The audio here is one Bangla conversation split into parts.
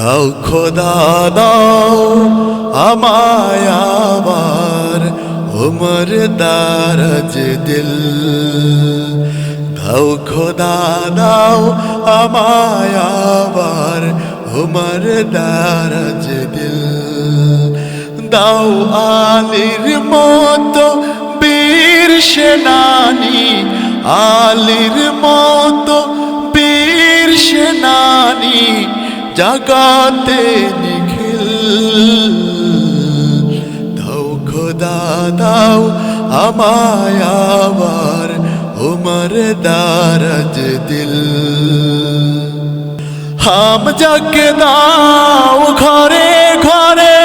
দাও খোদা, দাও আমায় আবার উমর দারাজ দিল। দাও খোদা, দাও আমায় আবার উমর দারাজ দিল। দাও আলির মতো বীর সেনানি, আলির মতো জাগাতে নিখিল। দাও খোদা দাও আমায় আবার উমর দারাজ দিল। হাম যাকে দাও ঘরে ঘরে,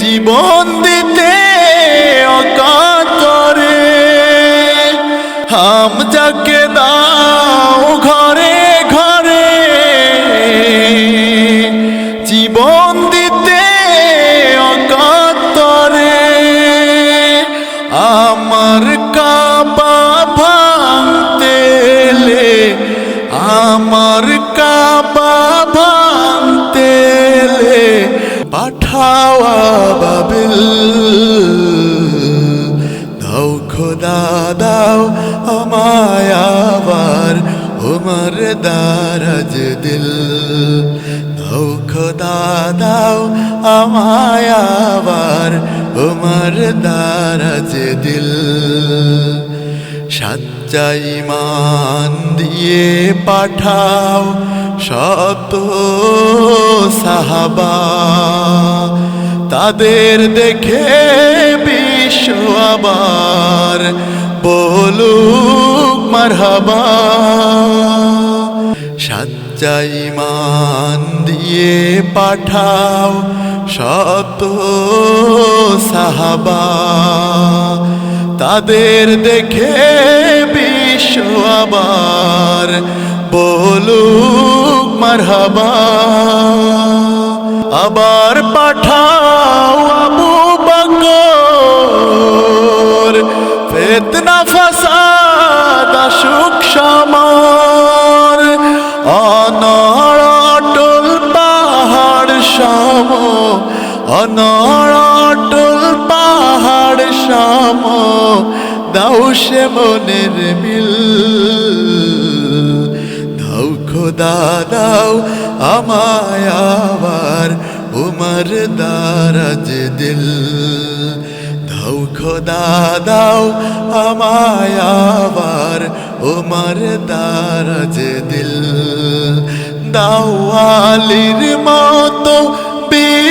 জীবন দিতে অকাতরে। হাম যাকে দাও জীবন দিতে অকাতরে। আমার কাবা ভাঙতেলে আমার কাবা ভাঙতেলে পাঠাওয়া বাবিল দারাজ দিল। দাও খোদা দাও আমায় আবার উমর দারাজ দিল। সাচ্চাই মান দিয়ে পাঠাও শত সাহাবা। তাদের দেখে বিশ্ব আবার বলুক মারহাবা। সাচ্চাই মান দিয়ে পাঠাও শত সাহাবা। তাদের দেখে বিশ্ব আবার বলুক মারহাবা। আবার পাঠাও আবু বকর। ফেতনা, ফাসাদ, আসুক সমর অনড়টল পাহাড় সম দাও সে মনের মিল। দাও খোদা, দাও আমায় উমর দারাজ দিল। দাও খোদা, দাও আমায় উমর দারাজ দিল। দাও আলির মতো